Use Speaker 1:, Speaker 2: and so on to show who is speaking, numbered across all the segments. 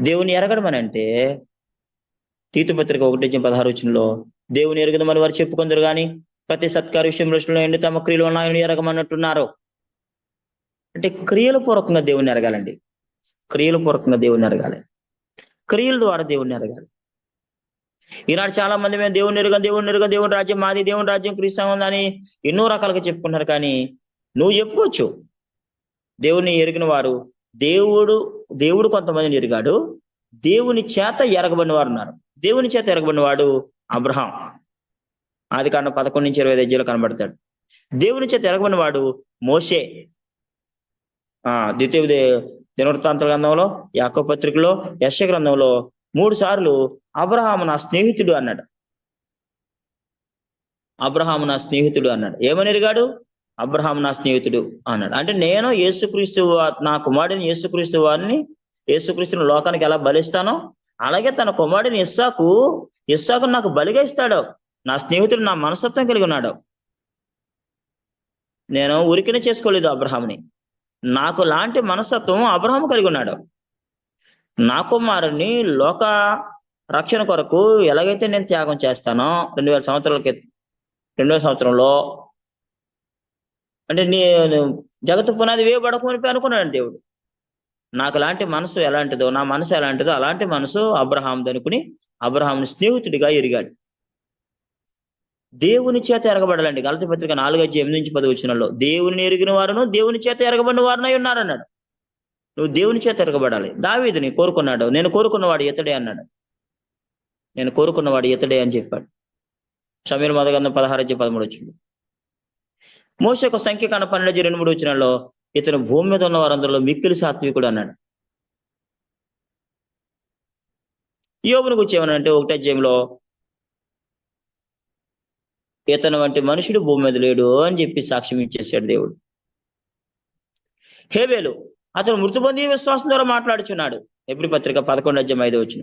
Speaker 1: దేవుని ఎరగడం అని అంటే తీతుపత్రిక ఒకటి పదహారు వచ్చినలో దేవుని ఎరగదమని వారు చెప్పుకుందరు కానీ ప్రతి సత్కార విషయం విషయంలో ఎండి తమ క్రియలు ఉన్నాయని ఎరగమన్నట్టున్నారు. అంటే క్రియల పూర్వకంగా దేవుని ఎరగాలండి. క్రియల పూర్వకంగా దేవుని ఎరగాలి. క్రియల ద్వారా దేవుని ఎరగాలి. ఈనాడు చాలా మంది మేము దేవుని ఎరుగం దేవుని ఎరుగం దేవుని రాజ్యం మాది దేవుని రాజ్యం క్రీస్తు అని ఎన్నో రకాలుగా చెప్పుకుంటున్నారు కానీ నువ్వు చెప్పుకోవచ్చు. దేవుని ఎరిగిన వారు దేవుడు దేవుడు కొంతమందిని ఎరిగాడు. దేవుని చేత ఎరగబడిన వారు ఉన్నారు. దేవుని చేత ఎరగబడిన వాడు అబ్రహాం. ఆది కాండం పదకొండు నుంచి ఇరవై ఐదు కనబడతాడు. దేవుని చేత ఎరగబడిన వాడు మోషే. ఆ ద్వితీయ దే- దినవృత్తాంత గ్రంథంలో యాకో పత్రికలో యశ గ్రంథంలో మూడు సార్లు అబ్రహాము నా స్నేహితుడు అన్నాడు. అబ్రహాము నా స్నేహితుడు అన్నాడు. ఏమని ఎరిగాడు? అబ్రహాం నా స్నేహితుడు అన్నాడు. అంటే నేను యేసుక్రీస్తు నా కుమారుడిని యేసుక్రీస్తు వారిని యేసుక్రీస్తుని లోకానికి ఎలా బలిస్తానో అలాగే తన కుమారుడిని ఇస్సాకు ఇస్సాకు నాకు బలిగా ఇస్తాడు. నా స్నేహితుడు నా మనస్తత్వం కలిగి ఉన్నాడు. నేను ఉరికినే చేసుకోలేదు అబ్రహాంని నాకు లాంటి మనస్తత్వం అబ్రహాం కలిగి ఉన్నాడు. నా కుమారుని లోక రక్షణ కొరకు ఎలాగైతే నేను త్యాగం చేస్తానో రెండు వేల సంవత్సరాల క్రితం రెండు వేల సంవత్సరంలో అంటే నీ జగత్తు పునాది వేయబడకమని అనుకున్నాడు దేవుడు. నాకు లాంటి మనసు ఎలాంటిదో నా మనసు ఎలాంటిదో అలాంటి మనసు అబ్రహాంది అనుకుని అబ్రహాంని స్నేహితుడిగా ఎరిగాడు. దేవుని చేత ఎరగబడాలండి. గలతి పత్రిక నాలుగు వచ్చి ఎనిమిది నుంచి పది వచ్చినలో దేవుని ఎరిగిన వారును దేవుని చేత ఎరగబడిన వారునై ఉన్నారన్నాడు. నువ్వు దేవుని చేత ఎరగబడాలి. దావీదిని కోరుకున్నాడు. నేను కోరుకున్నవాడు ఇతడే అన్నాడు. నేను కోరుకున్నవాడు ఇతడే అని చెప్పాడు. సమీర్ మొదగంధం పదహారు పదమూడు వచ్చింది. మోస యొక్క సంఖ్య కన్నా పన్నెండు రెండు మూడు వచ్చినలో ఇతను భూమి మీద ఉన్న వారందరిలో మిక్కిలి సాత్వికుడు అన్నాడు. యోగుని గురించి ఏమనంటే ఒకటే జయంలో ఇతను వంటి మనుషుడు భూమి మీద లేడు అని చెప్పి సాక్ష్యం ఇచ్చేసాడు దేవుడు. హేవేలు అతను మృతి పొంది విశ్వాసం ద్వారా మాట్లాడుచున్నాడు. ఎప్పుడు పత్రిక పదకొండు అధ్యయం ఐదో వచ్చిన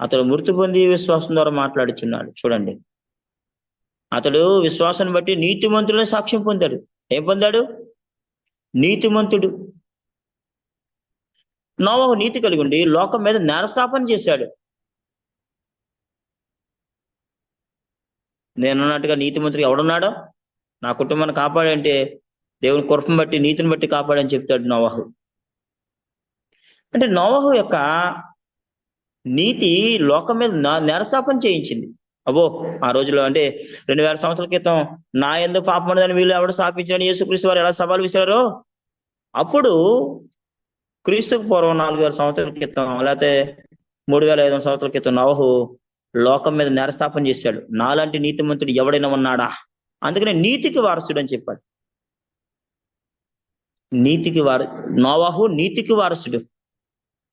Speaker 1: అతను మృతి పొంది విశ్వాసం ద్వారా మాట్లాడుచున్నాడు. చూడండి. అతడు విశ్వాసాన్ని బట్టి నీతిమంతుడని సాక్ష్యం పొందాడు. ఏం పొందాడు? నీతిమంతుడు. నోవహు నీతి కలిగి ఉండి లోకం మీద నేరస్థాపన చేశాడు. నేనున్నట్టుగా నీతిమంతుడు ఎవడున్నాడో? నా కుటుంబాన్ని కాపాడంటే దేవుని కురపం బట్టి నీతిని బట్టి కాపాడని చెప్తాడు నోవహు. అంటే నోవహు యొక్క నీతి లోకం మీద నేరస్థాపన చేయించింది. అబ్బో ఆ రోజుల్లో అంటే రెండు వేల సంవత్సరాల క్రితం నా ఎందుకు పాపం ఉన్నదని వీళ్ళు ఎవడు స్థాపించారని యేసుక్రీస్తు వారు ఎలా సవాలు విసిరారో? అప్పుడు క్రీస్తుకు పూర్వం నాలుగు వేల సంవత్సరాల క్రితం లేకపోతే మూడు వేల ఐదు వందల సంవత్సరాల క్రితం నవహు లోకం మీద నేరస్థాపన చేశాడు. నాలాంటి నీతిమంతుడు ఎవడైనా ఉన్నాడా? అందుకనే నీతికి వారసుడు అని చెప్పాడు. నీతికి వారు నోవాహు నీతికి వారసుడు.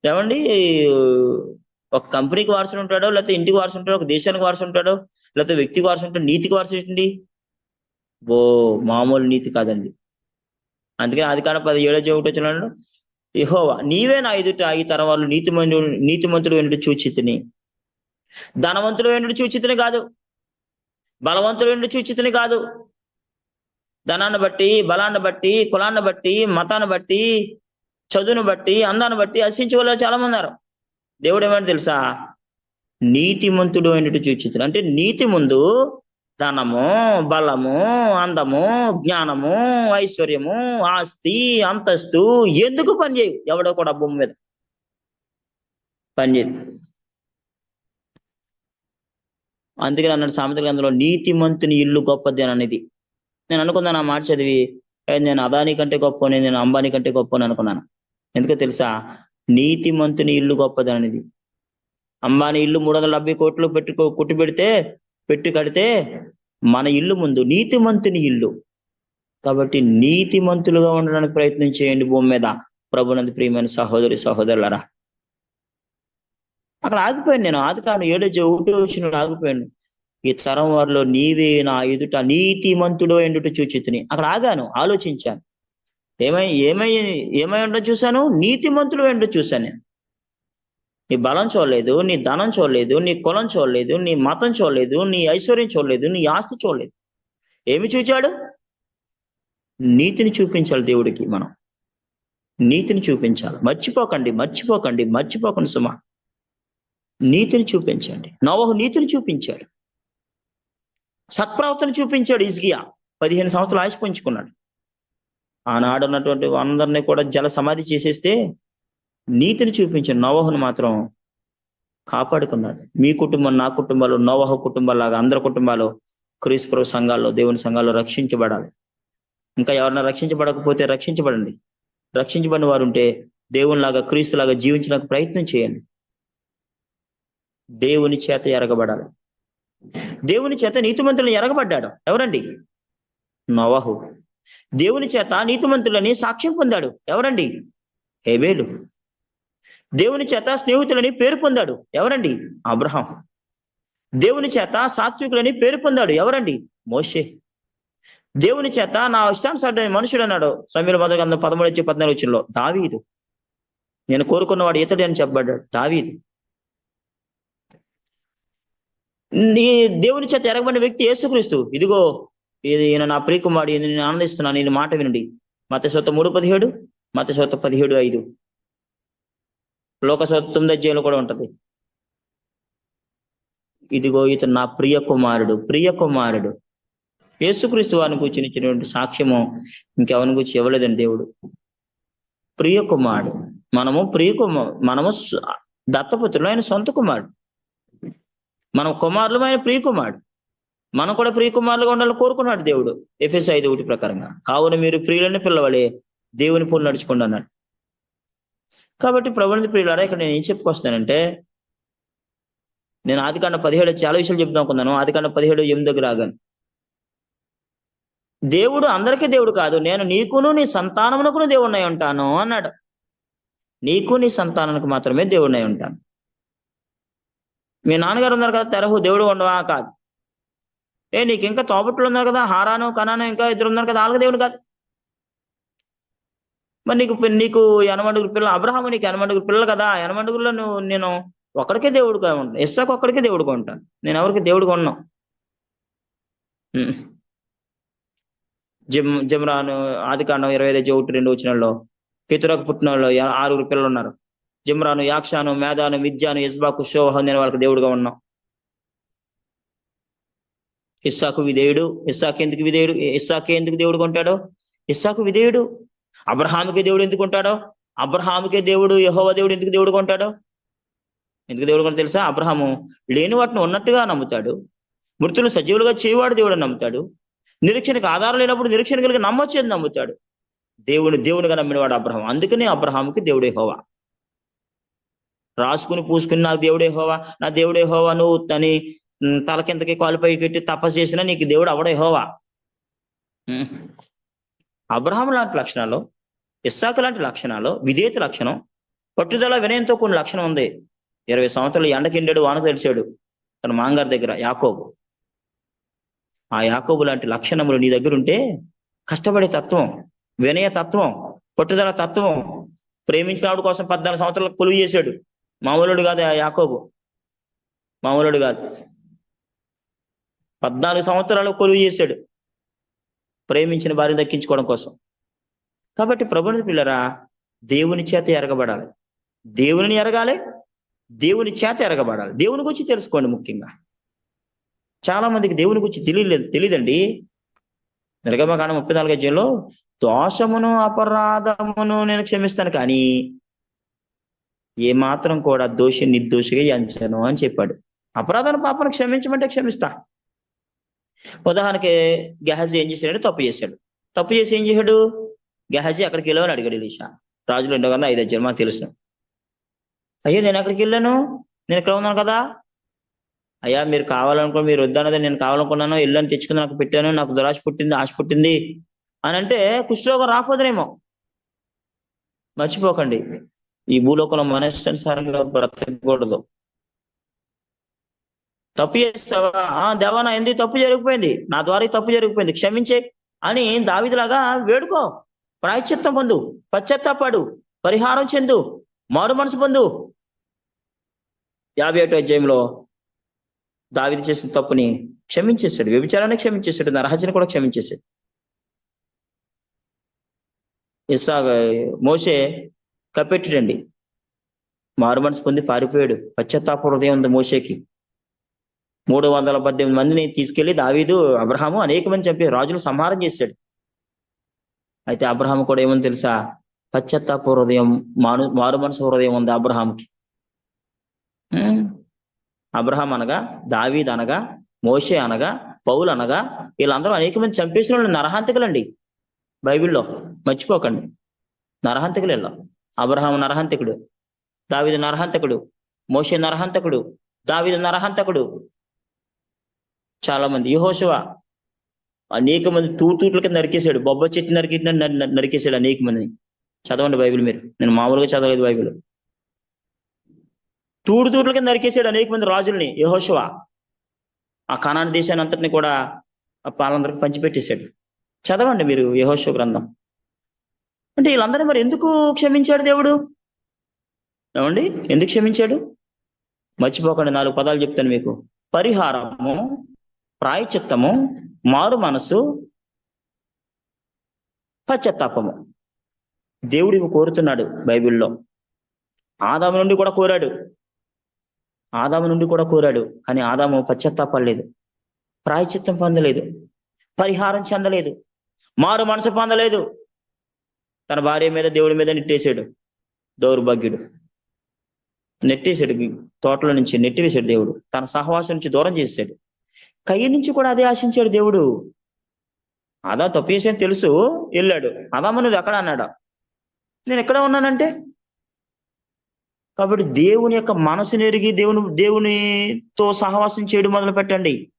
Speaker 1: ఏమండి? ఒక కంపెనీకి వారసుడు ఉంటాడో లేకపోతే ఇంటికి వారసు ఉంటాడో ఒక దేశానికి వారసు ఉంటాడో లేకపోతే వ్యక్తికి వారసు ఉంటాడు నీతికి వారసు ఏంటి? ఓ మామూలు నీతి కాదండి. అందుకని అది కాడ ఏడో ఒకటి వచ్చినాడు ఇహోవా నీవే నా ఎదుట ఈ తరం వాళ్ళు నీతిమంతుడు నీతిమంతుడు వెనుడు చూచితిని. ధనవంతుడు వెనుడు చూచితిని కాదు. బలవంతుడు వెనుడు చూచితిని కాదు. ధనాన్ని బట్టి బలాన్ని బట్టి కులాన్ని బట్టి మతాన్ని బట్టి చదువును బట్టి అందాన్ని బట్టి అసించే వాళ్ళు చాలా మంది ఉన్నారు. దేవుడు ఏమంటే తెలుసా? నీతిమంతుడు అయినట్టు చూచితుడు. అంటే నీతి ముందు ధనము బలము అందము జ్ఞానము ఐశ్వర్యము ఆస్తి అంతస్తు ఎందుకు పనిచేయు ఎవడో కూడా భూమి మీద పనిచేయదు. అందుకని అన్నాడు సామెత గ్రంథంలో నీతిమంతుని ఇల్లు గొప్పది అని అనేది. నేను అనుకున్నాను ఆ మాట చదివి నేను అదాని కంటే గొప్ప నేను అంబానీ కంటే గొప్ప అనుకున్నాను. ఎందుకో తెలుసా? నీతిమంతుని ఇల్లు గొప్పదనేది. అంబానీ ఇల్లు మూడు వందల డెబ్బై కోట్లు పెట్టుకో కుట్టి పెడితే పెట్టి కడితే మన ఇల్లు ముందు నీతిమంతుని ఇల్లు. కాబట్టి నీతిమంతులుగా ఉండడానికి ప్రయత్నం చేయండి భూమి మీద. ప్రభునంది ప్రియమైన సహోదరి సహోదరులరా. అక్కడ ఆగిపోయాను నేను ఆది కాను ఏడో ఒకటి వచ్చిన ఆగిపోయాను. ఈ తరం వారిలో నీవే నా ఎదుట నీతిమంతుడు ఎండుట చూచితిని. అక్కడ ఆగాను ఆలోచించాను. ఏమై ఏమై ఏమై ఉండో చూశాను? నీతిమంతులు ఏంటో చూశాను నేను. నీ బలం చూడలేదు నీ ధనం చూడలేదు నీ కులం చూడలేదు నీ మతం చూడలేదు నీ ఐశ్వర్యం చూడలేదు నీ ఆస్తి చూడలేదు. ఏమి చూచాడు? నీతిని చూపించాలి దేవుడికి మనం. నీతిని చూపించాలి. మర్చిపోకండి మర్చిపోకండి మర్చిపోకండి సుమా. నీతిని చూపించండి. నోవహు నీతిని చూపించాడు. సత్ప్రవర్తన చూపించాడు ఇజ్గియా పదిహేను సంవత్సరాలు ఆశ పంచుకున్నాడు ఆనాడు ఉన్నటువంటి అందరినీ కూడా జల సమాధి చేసేస్తే నీతిని చూపించిన నోవహును మాత్రం కాపాడుకున్నాడు. మీ కుటుంబం నా కుటుంబాలు నోవహ కుటుంబాలాగా అందరి కుటుంబాలు క్రీస్తు సంఘాల్లో దేవుని సంఘాల్లో రక్షించబడాలి. ఇంకా ఎవరైనా రక్షించబడకపోతే రక్షించబడండి. రక్షించబడిన వారు ఉంటే దేవునిలాగా క్రీస్తులాగా జీవించడానికి ప్రయత్నం చేయండి. దేవుని చేత ఎరగబడాలి. దేవుని చేత నీతిమంతులను ఎరగబడ్డాడు. ఎవరండి? నవహు. దేవుని చేత నీతిమంతులని సాక్ష్యం పొందాడు. ఎవరండి? హేబేలు. దేవుని చేత స్నేహితులని పేరు పొందాడు. ఎవరండి? అబ్రహాం దేవుని చేత సాత్వికులని పేరు పొందాడు. ఎవరండి? మోషే. దేవుని చేత నా ఇష్టానుసారుడైన మనుషుడు అన్నాడు. సమీర మొదటి పదమూడు వచ్చి పద్నాలుగు వచ్చినలో దావీదు. నేను కోరుకున్నవాడు ఇతడు అని చెప్పబడ్డాడు. దావీదు. నీ దేవుని చేత ఎరగబడిన వ్యక్తి యేసుక్రీస్తు. ఇదిగో ఇది ఈయన నా ప్రియకుమారి నేను ఆనందిస్తున్నాను. నేను మాట వినండి. మత సొత్త మూడు పదిహేడు మత సొత్త పదిహేడు ఐదు. లోక సొత్త తొమ్మిది అధ్యాయంలో కూడా ఉంటది. ఇదిగో ఇతను నా ప్రియ కుమారుడు ప్రియ కుమారుడు యేసుక్రీస్తు వారిని కూర్చుని ఇచ్చినటువంటి సాక్ష్యము ఇంకెవరిని గురించి ఇవ్వలేదండి దేవుడు. ప్రియ కుమారుడు మనము ప్రియ కుమార్ మనము దత్తపుత్రులు ఆయన సొంత కుమారుడు. మనం కుమారులు ఆయన ప్రియ కుమారుడు మనం కూడా ప్రియ కుమారులుగా ఉండాలని కోరుకున్నాడు దేవుడు. ఎఫ్ఎస్ ఐదు ఒకటి ప్రకారంగా. కావున మీరు ప్రియులని పిల్లవాడే దేవుని పూలు నడుచుకోండి అన్నాడు. కాబట్టి ప్రబంధ ప్రియులారా ఇక్కడ నేను ఏం చెప్పుకొస్తానంటే నేను ఆదికాండ పదిహేడు చాలా విషయాలు చెప్దాం అనుకున్నాను. ఆదికాండ పదిహేడు ఎనిమిదికి రాగాను దేవుడు అందరికీ దేవుడు కాదు నేను నీకును నీ సంతానమునకును దేవుడినై ఉంటాను అన్నాడు. నీకు నీ సంతానానికి మాత్రమే దేవుడినై ఉంటాను. మీ నాన్నగారు ఉన్నారు కదా తెరహు దేవుడు ఉండవా? కాదు. ఏ నీకు ఇంకా తోపట్లు ఉన్నారు కదా హారాను కనాను ఇంకా ఇద్దరు ఉన్నారు కదా వాళ్ళకి దేవుడు కాదు. మరి నీకు నీకు ఎనమండుగురు పిల్లలు అబ్రహాము నీకు ఎనమండుగురు పిల్లలు కదా ఎనమండుగురులో నువ్వు నేను ఒక్కడికే దేవుడుగా ఉంటాను ఇస్సాకు ఒక్కడికే దేవుడుగా ఉంటాను నేను ఎవరికి దేవుడుగా ఉన్నాను జిమ్ జిమ్రాను ఆది కాండం ఇరవై ఐదు ఒకటి రెండు వచ్చినలో కితురకు పుట్టిన వాళ్ళు ఆరుగురు పిల్లలు ఉన్నారు జిమ్రాను యాక్షాను మేధాను విద్యాను ఇస్బాకు షోహం నేను వాళ్ళకి దేవుడుగా ఉన్నాం. ఇస్సాకు విధేయుడు ఇస్సాకు ఎందుకు విధేయుడు ఇస్సాకు ఎందుకు దేవుడు కొంటాడు? ఇస్సాకు విధేయుడు. అబ్రహాముకే దేవుడు ఎందుకు ఉంటాడో అబ్రహాముకే దేవుడు యహోవ దేవుడు ఎందుకు దేవుడు కొంటాడో? ఎందుకు దేవుడు కొంటే తెలుసా? అబ్రహాము లేని వాటిని ఉన్నట్టుగా నమ్ముతాడు. మృతులు సజీవులుగా చేయవాడు దేవుడు నమ్ముతాడు. నిరీక్షణకు ఆధారం లేనప్పుడు నిరీక్షణ కలిగి నమ్మొచ్చు అని నమ్ముతాడు. దేవుడు దేవుడిగా నమ్మినవాడు అబ్రహం అందుకనే అబ్రహాముకి దేవుడే హోవా రాసుకుని పూసుకుని నాకు దేవుడే హోవా నా దేవుడే హోవా నువ్వు తని తల కిందకి కాలుపై పెట్టి తపస్సు చేసినా నీకు దేవుడు అవడే హోవా. అబ్రహాం లాంటి లక్షణాలు ఇస్సాకు లాంటి లక్షణాలు విధేయత లక్షణం పట్టుదల వినయంతో కొన్ని లక్షణం ఉంది. ఇరవై సంవత్సరాలు ఎండకిండాడు వాన తెలిసాడు తన మాంగారి దగ్గర యాకోబు. ఆ యాకోబు లాంటి లక్షణములు నీ దగ్గర ఉంటే కష్టపడే తత్వం వినయ తత్వం పట్టుదల తత్వం ప్రేమించిన కోసం పద్నాలుగు సంవత్సరాలు కొలువు చేశాడు. మామూలుడు కాదు ఆ యాకోబు. మామూలుడు కాదు. పద్నాలుగు సంవత్సరాలు కొలువు చేశాడు. ప్రేమించిన భార్య దక్కించుకోవడం కోసం. కాబట్టి ప్రభుని పిల్లరా దేవుని చేత ఎరగబడాలి. దేవుని ఎరగాలి దేవుని చేత ఎరగబడాలి. దేవుని గురించి తెలుసుకోండి ముఖ్యంగా. చాలా మందికి దేవుని గురించి తెలియలేదు తెలియదండి నిర్గమకాండం ముప్పై నాలుగు అధ్యాయంలో దోషమును అపరాధమును నేను క్షమిస్తాను కానీ ఏ మాత్రం కూడా దోషి నిర్దోషిగా ఎంచను అని చెప్పాడు. అపరాధాన్ని పాపను క్షమించమంటే క్షమిస్తా. ఉదాహరణకి గెహజీ ఏం చేశాడు తప్పు చేశాడు. తప్పు చేసి ఏం చేశాడు? గెహజీ అక్కడికి వెళ్ళవని అడిగాడు ఇలీషా రాజులు రెండో కదా ఐదు అధ్యాయం మాకు తెలుసు. అయ్యో నేను అక్కడికి వెళ్ళాను? నేను ఇక్కడ ఉన్నాను కదా? అయ్యా మీరు కావాలనుకో మీరు వద్దన్నది నేను కావాలనుకున్నాను. ఇల్లని తెచ్చుకుని నాకు పెట్టాను. నాకు దురాశ పుట్టింది ఆశ పుట్టింది. అని అంటే కుష్ఠరోగం రాకపోదునేమో మర్చిపోకండి. ఈ భూలోకంలో మనస్సారంగా బ్రతకూడదు తప్పు చేస్తావా? దేవా నా ఎందుకు తప్పు జరిగిపోయింది? నా ద్వారా తప్పు జరిగిపోయింది. క్షమించే అని దావిదిలాగా వేడుకో. ప్రాయశ్చిత్తం పొందు. పశ్చత్తాపడు. పరిహారం చెందు. మారు మనసు పొందు. యాభై ఒకటో అధ్యాయంలో దావిది చేసిన తప్పుని క్షమించేశాడు. వ్యభిచారాన్ని క్షమించేశాడు. నరహత్యని కూడా క్షమించేశాడు. ఇస్సా మోసే కప్పెట్టిడండి. మారు మనసు పొంది పారిపోయాడు. పశ్చాత్తాప హృదయం ఉంది మోసేకి మూడు వందల పద్దెనిమిది మందిని తీసుకెళ్ళి దావీదు అబ్రహాము అనేక మంది చంపి రాజులు సంహారం చేశాడు. అయితే అబ్రహాం కూడా ఏమని తెలుసా? పశ్చత్తాప హృదయం మాను మారు మనసు హృదయం ఉంది అబ్రహాంకి అబ్రహాం అనగా దావీద్ అనగా మోషే అనగా పౌలు అనగా వీళ్ళందరూ అనేక మంది చంపేసిన వాళ్ళు నరహంతకులండి. బైబిల్లో మర్చిపోకండి. నరహంతకులు వీళ్ళు. అబ్రహాం నరహంతకుడు దావీదు నరహంతకుడు మోషే నరహంతకుడు దావీదు నరహంతకుడు చాలా మంది యహోశవ అనేక మంది తూతూట్ల కింద నరికేశాడు. బొబ్బ చెట్టు నరికిన నరికేశాడు అనేక మందిని. చదవండి బైబిల్ మీరు. నేను మామూలుగా చదవలేదు బైబిల్. తూడు తూట్ల కింద నరికేశాడు అనేక మంది రాజుల్ని. యహోశవ ఆ కనాన దేశాన్ని అంతటిని కూడా ఆ పాలందరికి పంచిపెట్టేశాడు. చదవండి మీరు యహోశవ గ్రంథం. అంటే వీళ్ళందరినీ మరి ఎందుకు క్షమించాడు దేవుడు? ఏమండి? ఎందుకు క్షమించాడు? మర్చిపోకండి నాలుగు పదాలు చెప్తాను మీకు. పరిహారము ప్రాయచిత్తము మారు మనసు పశ్చాత్తాపము. దేవుడు ఇవి కోరుతున్నాడు బైబిల్లో. ఆదాము నుండి కూడా కోరాడు. ఆదాము నుండి కూడా కోరాడు. కానీ ఆదాము పశ్చాత్తాపడలేదు ప్రాయచిత్తం పొందలేదు. పరిహారం చెందలేదు. మారు మనసు పొందలేదు. తన భార్య మీద దేవుడి మీద నెట్టేశాడు. దౌర్భాగ్యుడు. నెట్టేశాడు. తోటలో నుంచి నెట్టివేశాడు దేవుడు. తన సహవాసం నుంచి దూరం చేశాడు కయ్య నుంచి కూడా అదే ఆశించాడు దేవుడు. అదా తప్పు చేసాను తెలుసు వెళ్ళాడు. అదామ నువ్వు ఎక్కడ అన్నాడా? నేను ఎక్కడ ఉన్నానంటే? కాబట్టి దేవుని యొక్క మనసుని ఎరిగి దేవుని దేవునితో సహవాసం చేయడం మొదలు పెట్టండి.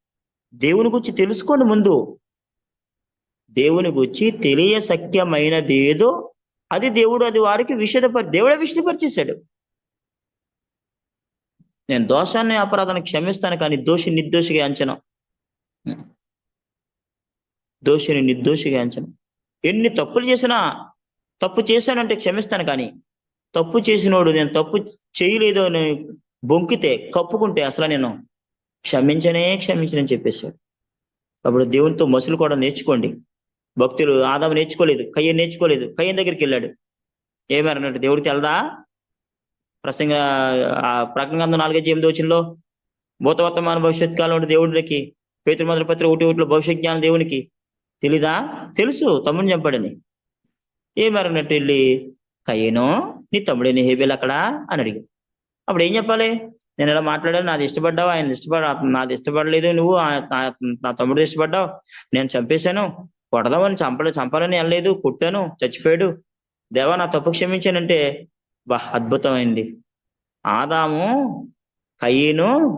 Speaker 1: దేవుని గురించి తెలుసుకోండి ముందు. దేవుని గురించి తెలియ సఖ్యమైనది ఏదో అది దేవుడు అది వారికి విషదపరి దేవుడే విషదపరిచేశాడు. నేను దోషాన్ని అపరాధాన్ని క్షమిస్తాను కానీ దోషి నిర్దోషిగా అంచనా దోషిని నిర్దోషిగా అంచనా ఎన్ని తప్పులు చేసినా తప్పు చేశానంటే క్షమిస్తాను కానీ తప్పు చేసినోడు నేను తప్పు చేయలేదు అని బొంకితే కప్పుకుంటే అసలు నేను క్షమించనే క్షమించనని చెప్పేశాడు. అప్పుడు దేవునితో మసులు కూడా నేర్చుకోండి. భక్తులు ఆదాము నేర్చుకోలేదు కయ్య నేర్చుకోలేదు కయ్యం దగ్గరికి వెళ్ళాడు. ఏమన్నాడు? దేవుడికి తెలదా? ప్రసంగ ఆ ప్రకటన గ్రంథం నాలుగైదు ఎనిమిది వచ్చినలో భూతవర్తమాన భవిష్యత్ కాలం దేవుడికి పేతురు పత్ర ఒకటి ఒకటిలో భవిష్యత్ జ్ఞానం దేవునికి తెలీదా? తెలుసు తమ్ముని చంపాడని. ఏమన్నట్టు వెళ్ళి కయ్యను నీ తమ్ముడేని హేబేలు అక్కడ? అని అడిగాడు. అప్పుడు ఏం చెప్పాలి? నేను ఇలా మాట్లాడాను నాది ఇష్టపడ్డావు ఆయన ఇష్టపడ నాది ఇష్టపడలేదు నువ్వు నా- నా తమ్ముడు ఇష్టపడ్డావు. నేను చంపేశాను కొడదామని చంపలే చంపాలని వెళ్ళలేదు కుట్టాను చచ్చిపోయాడు. దేవా నా తప్పు క్షమించానంటే బా అద్భుతమైంది. ఆదాము కయ్యను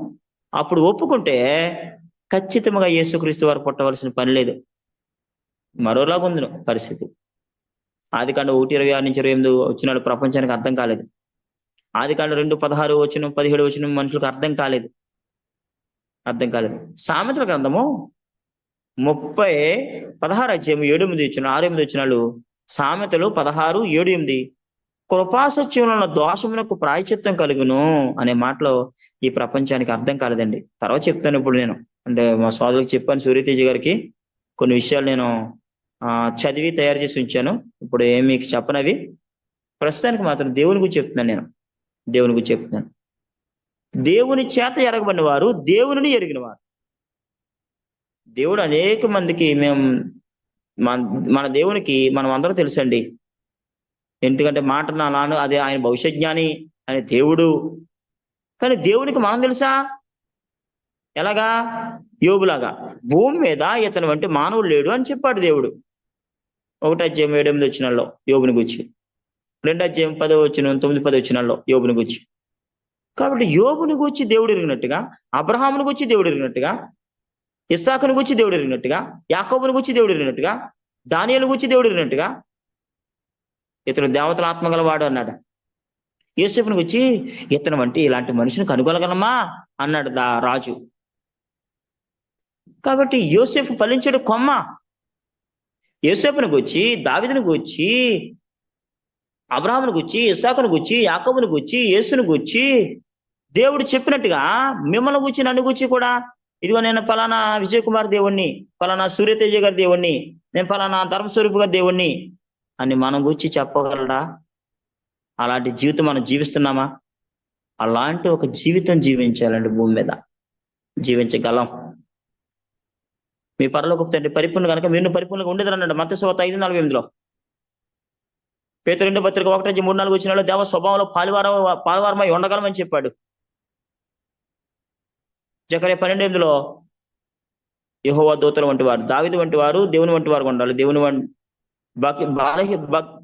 Speaker 1: అప్పుడు ఒప్పుకుంటే ఖచ్చితంగా యేసుక్రీస్తు వారు పుట్టవలసిన పని లేదు. మరోలాగా ఉంది పరిస్థితి. ఆది కాండ ఒకటి ఇరవై ఆరు నుంచి ఇరవై ఎనిమిది వచ్చినాడు ప్రపంచానికి అర్థం కాలేదు. ఆది కాండ రెండు పదహారు వచ్చిన పదిహేడు వచ్చిన మనుషులకు అర్థం కాలేదు. అర్థం కాలేదు. సామెతల గ్రంథము ముప్పై పదహారు అధ్యాయం ఏడు ఎనిమిది వచ్చిన ఆరు ఎనిమిది వచ్చినాలు సామెతలు పదహారు ఏడు ఎనిమిది కృపాసత్యంలో దోషమునకు ప్రాయచిత్తం కలుగును అనే మాటలో ఈ ప్రపంచానికి అర్థం కాలేదండి. తర్వాత చెప్తాను ఇప్పుడు నేను. అంటే మా సోదరులకు చెప్పాను సూర్యతేజ గారికి. కొన్ని విషయాలు నేను ఆ చదివి తయారు చేసి ఉంచాను. ఇప్పుడు ఏం మీకు చెప్పనవి. ప్రస్తుతానికి మాత్రం దేవుని గురించి చెప్తున్నాను నేను. దేవుని గురించి చెప్తున్నాను. దేవుని చేత ఎరగబడిన వారు దేవుని ఎరిగిన వారు దేవుడు అనేక మందికి మేము మన మన దేవునికి మనం అందరం తెలుసండి. ఎందుకంటే మాట నా నాన్న అదే ఆయన భవిష్యజ్ఞాని ఆయన దేవుడు. కానీ దేవునికి మనం తెలుసా? ఎలాగా? యోబులాగా. భూమి మీద ఇతను వంటి మానవుడు లేడు అని చెప్పాడు దేవుడు. ఒకటి అధ్యాయం ఏడు ఎనిమిది వచ్చినాల్లో యోగుని గుచ్చి రెండు అధ్యాయం పదో వచ్చిన తొమ్మిది పది వచ్చినాల్లో యోగుని గుచ్చి కాబట్టి యోగుని గుచ్చి దేవుడు ఎరిగినట్టుగా అబ్రహాముని గుచ్చి దేవుడు ఎరిగినట్టుగా ఇస్సాకుని గుచ్చి దేవుడు ఎరిగినట్టుగా యాకోబుని గుచ్చి దేవుడు ఎరిగినట్టుగా దానియలు గుచ్చి దేవుడు ఎరిగినట్టుగా ఇతను దేవతల ఆత్మగల వాడు అన్నాడు. యోసేపుని గుచ్చి ఇతను వంటి ఇలాంటి మనిషిని కనుగొనగలమా? అన్నాడు దా రాజు. కాబట్టి యోసేపు ఫలించడు కొమ్మ. యోసేపును గుచ్చి దావిదను గుచ్చి అబ్రాహ్మును గుచ్చి ఇస్సాకుని గుచ్చి యాకబును గుచ్చి యేసుని గుచ్చి దేవుడు చెప్పినట్టుగా మిమ్మల్ని గుచ్చి నన్ను గుచ్చి కూడా ఇదిగో నేను ఫలానా విజయ్ కుమార్ దేవుణ్ణి ఫలానా సూర్యతేజ గారి దేవుణ్ణి నేను ఫలానా ధర్మస్వరూపు గారి దేవుణ్ణి అని మనం గుచ్చి చెప్పగలరా అలాంటి జీవితం మనం జీవిస్తున్నామా? అలాంటి ఒక జీవితం జీవించాలండి భూమి మీద. జీవించగలం. మీ పరలోకి తండ్రి పరిపూర్ణ కనుక మీరు పరిపూర్ణంగా ఉండేది అన్నాడు మత సోత ఐదు నాలుగు ఎనిమిదిలో. పేతురు పత్రిక ఒకటి నుంచి మూడు నాలుగు వచ్చిన దేవ స్వభావంలో పాలివారం పాలివారమై ఉండగలమని చెప్పాడు. జకరే పన్నెండు ఎనిమిదిలో యహోవా దూతల వంటి వారు దావిది వంటి వారు దేవుని వంటి వారు ఉండాలి. దేవుని వంటి బలహీ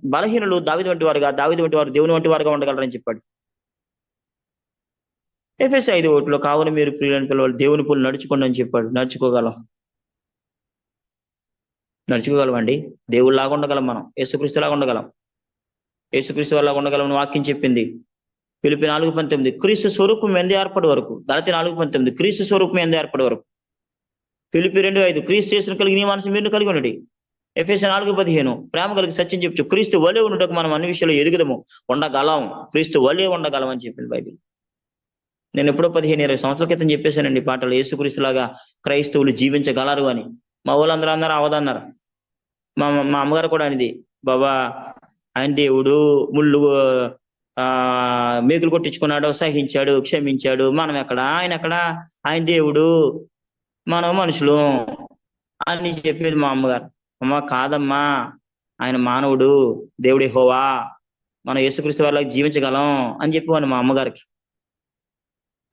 Speaker 1: బలహీనులు దావిది వంటి వారుగా దావిది వంటి వారు దేవుని వంటి వారుగా ఉండగలరని చెప్పాడు. ఎఫ్ఎస్ ఐదు ఓట్లో కావున మీరు ప్రియులను పిల్లలు దేవుని పుల్లు నడుచుకోండి అని చెప్పాడు. నడుచుకోగలం. నడుచుకోగలం అండి దేవుళ్ళలాగా ఉండగలం మనం. యేసుక్రీస్తులాగా ఉండగలం. యేసుక్రీస్తు వల్ల ఉండగలం వాక్యం చెప్పింది. పిలిపి నాలుగు పంతొమ్మిది. క్రీస్తు స్వరూపం ఎందు ఏర్పడి వరకు దళిత నాలుగు పంతొమ్మిది. క్రీస్తు స్వరూపం ఎందు ఏర్పడి వరకు. పిలిపి రెండు ఐదు. క్రీస్తు చేసిన కలిగి నీ మనసు మీరు కలిగి ఉండండి. ఎఫ్ఎస్ నాలుగు పదిహేను. ప్రేమ కలిగి సత్యం చెప్పు క్రీస్తు వలే ఉండటకు మనం అన్ని విషయాలు ఎదుగుదము. ఉండగలం. క్రీస్తు వలే ఉండగలం అని చెప్పింది బైబిల్. నేను ఎప్పుడో పదిహేను ఇరవై సంవత్సరాల క్రితం చెప్పేశానండి పాటలు. యేసుక్రీస్తులాగా క్రైస్తవులు జీవించగలరు అని. మా వాళ్ళందరూ అన్నారు అవదన్నారు మా మా అమ్మగారు కూడా అనేది బాబా ఆయన దేవుడు ముళ్ళు ఆ మేకులు కొట్టించుకున్నాడు సహించాడు క్షమించాడు. మనం ఎక్కడ? ఆయన ఎక్కడ? ఆయన దేవుడు మనం మనుషులు అని చెప్పేది మా అమ్మగారు. అమ్మ కాదమ్మా. ఆయన మానవుడు దేవుడి హోవా మనం యేసుక్రీస్తు వాళ్ళకి జీవించగలం అని చెప్పేవాడు మా అమ్మగారికి.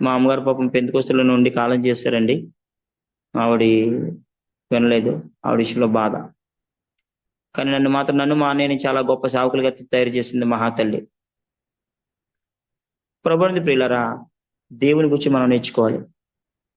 Speaker 1: మా అమ్మగారు పాపం పెంతుకొస్తుల నుండి కాలం చేశారండి. ఆవిడ వినలేదు. ఆవిడ విషయంలో బాధ. కానీ నన్ను మాత్రం నన్ను మా అన్నయ్యని చాలా గొప్ప సేవకులుగా తయారు చేసింది మహాతల్లి ప్రభుత్వ ప్రియులరా దేవుని గురించి మనం నేర్చుకోవాలి.